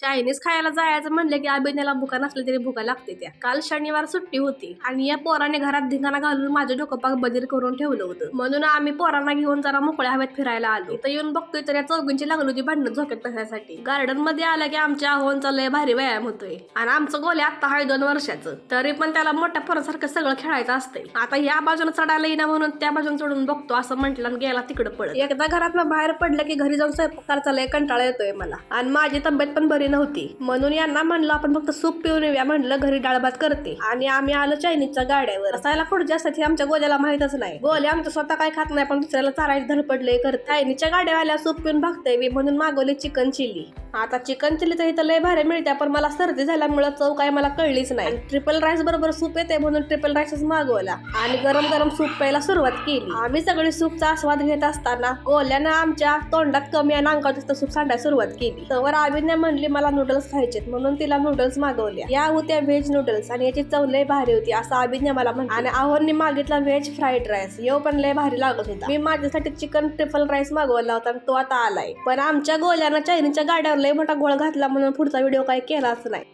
Chinese खायला जायचं म्हणलं की अभिनयाला भुका नसली तरी भुका लागते त्या. काल शनिवार सुट्टी होती आणि या पोराने घरात धिंगाणा घालून माझं डोकं बदीर बदल करून ठेवलं होतं. म्हणून आम्ही पोरांना घेऊन जरा मोकळ्या हवेत फिरायला आलो. तर येऊन बघतोय तर या चौघींची लागली होती भांडण झोक्यात बसायसाठी. गार्डनमध्ये आलं की आमच्या आव्हानचा लय भारी व्यायाम होतोय. आणि आमचं गोले आता आहे दोन वर्षाचं. तरी पण त्याला मोठ्या पोरासारखं सगळं खेळायचं असतंय. आता या बाजूने चढायला येईना म्हणून त्या बाजूने चढून बघतो असं म्हटलं आणि गेला तिकडं पडत एकदा घरात बाहेर पडलं की घरी जाऊन स्वयंपाक करायचा लय कंटाळा येतोय मला. आणि माझी तब्येत पण बरी नव्हती. म्हणून यांना म्हणलं आपण फक्त सूप पिऊन येऊया म्हणलं घरी डाळ भात करते. आणि आम्ही आलो चायनीजच्या गाड्यावर. असायला खुर्ची जास्त हे आमच्या गोल्याला माहितच नाही. गोले आमचं स्वतः काय खात नाही पण दुसऱ्याला चारायला धडपडले करत. चायनीजच्या गाड्यावाल्या सूप पिऊन भागतोय म्हणून मागवले चिकन चिली. आता चिकन चिली तर इथं लय भारी मिळते पण मला सर्दी झाल्यामुळे चव काय मला कळलीच नाही. ट्रिपल राईस बरोबर सूप येते म्हणून ट्रिपल राईसच मागवला. आणि गरम गरम सूप प्यायला सुरुवात केली. आम्ही सगळे सूपचा आस्वाद घेत असताना गोल्यानं आमच्या तोंडात कमी आणि अंगात जास्त सूप सांडायला सुरुवात केली. तर अभिनय म्हणली मला नूडल्स खायचेत. म्हणून तिला नूडल्स मागवल्या. या होत्या व्हेज नूडल्स आणि याची चव लय भारी होती असं अभिनय मला म्हणलं आणि आव्हानने मागितला व्हेज फ्राईड राईस यो पण लय भारी लागत होता. मी माझ्यासाठी चिकन ट्रिपल राईस मागवला होता आणि तो आता आलाय. पण आमच्या गोल्यानं चायनीच्या गाड्यावर लय मोठा गोळ घातला म्हणून पुढचा व्हिडिओ काही केलाच नाही.